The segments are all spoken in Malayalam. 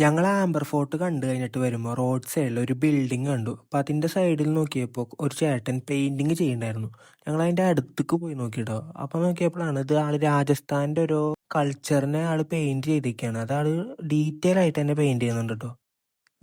ഞങ്ങൾ ആംബർ ഫോർട്ട് കണ്ടു കഴിഞ്ഞിട്ട് വരുമ്പോൾ റോഡ് സൈഡിൽ ഒരു ബിൽഡിംഗ് കണ്ടു. അപ്പം അതിന്റെ സൈഡിൽ നോക്കിയപ്പോൾ ഒരു ചേട്ടൻ പെയിന്റിങ് ചെയ്യുന്നുണ്ടായിരുന്നു ഞങ്ങൾ അതിന്റെ അടുത്തേക്ക് പോയി നോക്കിയിട്ടോ അപ്പം നോക്കിയപ്പോഴാണ് ഇത് ആൾ രാജസ്ഥാന്റെ ഒരു കൾച്ചറിനെ ആൾ പെയിന്റ് ചെയ്തിരിക്കുകയാണ് അത് ആൾ ഡീറ്റെയിൽ ആയിട്ട് തന്നെ പെയിന്റ് ചെയ്യുന്നുണ്ട് കേട്ടോ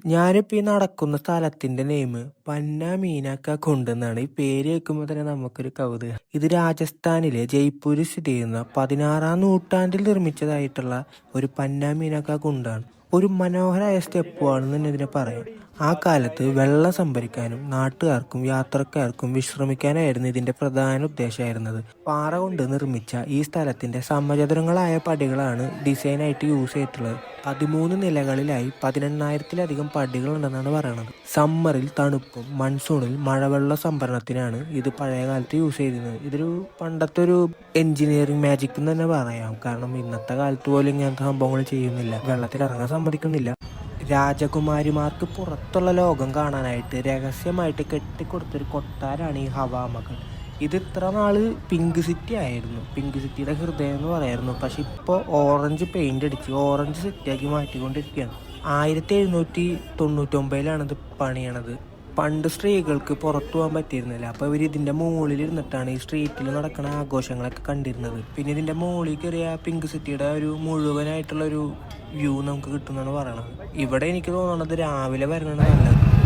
ഞാനിപ്പോൾ ഈ നടക്കുന്ന സ്ഥലത്തിന്റെ നെയിം പന്ന മീനാക്ക കൊണ്ടെന്നാണ് ഈ പേര് കേൾക്കുമ്പോൾ തന്നെ നമുക്കൊരു കവിത ഇത് രാജസ്ഥാനിലെ ജയ്പൂരിൽ സ്ഥിതി ചെയ്യുന്ന പതിനാറാം നൂറ്റാണ്ടിൽ നിർമ്മിച്ചതായിട്ടുള്ള ഒരു പന്ന മീനാക്ക കുണ്ടാണ്. ഒരു മനോഹരമായ സ്റ്റെപ്പുമാണെന്ന് തന്നെ ഇതിനെ പറയാം. ആ കാലത്ത് വെള്ളം സംഭരിക്കാനും നാട്ടുകാർക്കും യാത്രക്കാർക്കും വിശ്രമിക്കാനായിരുന്നു ഇതിന്റെ പ്രധാന ഉദ്ദേശമായിരുന്നത്. പാറ കൊണ്ട് നിർമ്മിച്ച ഈ സ്ഥലത്തിന്റെ സമചതുരങ്ങളായ പടികളാണ് ഡിസൈനായിട്ട് യൂസ് ചെയ്തിട്ടുള്ളത്. പതിമൂന്ന് നിലകളിലായി പതിനെണ്ണായിരത്തിലധികം പടികളുണ്ടെന്നാണ് പറയുന്നത് സമ്മറിൽ തണുപ്പും മൺസൂണിൽ മഴവെള്ള സംഭരണത്തിനാണ് ഇത് പഴയകാലത്ത് യൂസ് ചെയ്തിരുന്നത്. ഇതൊരു പണ്ടത്തെ ഒരു എഞ്ചിനീയറിംഗ് മാജിക് എന്ന് തന്നെ പറയാം. കാരണം ഇന്നത്തെ കാലത്ത് പോലും ഇങ്ങനത്തെ സംഭവങ്ങൾ ചെയ്യുന്നില്ല. വെള്ളത്തിൽ ഇറങ്ങാൻ സമ്മതിക്കുന്നില്ല. രാജകുമാരിമാർക്ക് പുറത്തുള്ള ലോകം കാണാനായിട്ട് രഹസ്യമായിട്ട് കെട്ടിക്കൊടുത്തൊരു കൊട്ടാരാണ് ഈ ഹവാമകൾ. ഇത് ഇത്ര നാൾ പിങ്ക് സിറ്റി ആയിരുന്നു. പിങ്ക് സിറ്റിയുടെ ഹൃദയം എന്ന് പറയായിരുന്നു. പക്ഷെ ഇപ്പോൾ ഓറഞ്ച് പെയിന്റ് അടിച്ച് ഓറഞ്ച് സിറ്റിയാക്കി മാറ്റിക്കൊണ്ടിരിക്കുകയാണ്. ആയിരത്തി എഴുന്നൂറ്റി ഇത് പണിയണത്. പണ്ട് സ്ത്രീകൾക്ക് പുറത്തു പോകാൻ പറ്റിയിരുന്നില്ല. അപ്പോൾ ഇവർ ഇതിന്റെ മുകളിൽ ഇരുന്നിട്ടാണ് ഈ സ്ട്രീറ്റിൽ നടക്കുന്ന ആഘോഷങ്ങളൊക്കെ കണ്ടിരുന്നത്. പിന്നെ ഇതിന്റെ മുകളിൽ കയറിയ പിങ്ക് സിറ്റിയുടെ ഒരു മുഴുവനായിട്ടുള്ള ഒരു വ്യൂ നമുക്ക് കിട്ടുന്നതാണ് പറയണത്. ഇവിടെ എനിക്ക് തോന്നുന്നത് രാവിലെ വരണതാണ് നല്ലത്.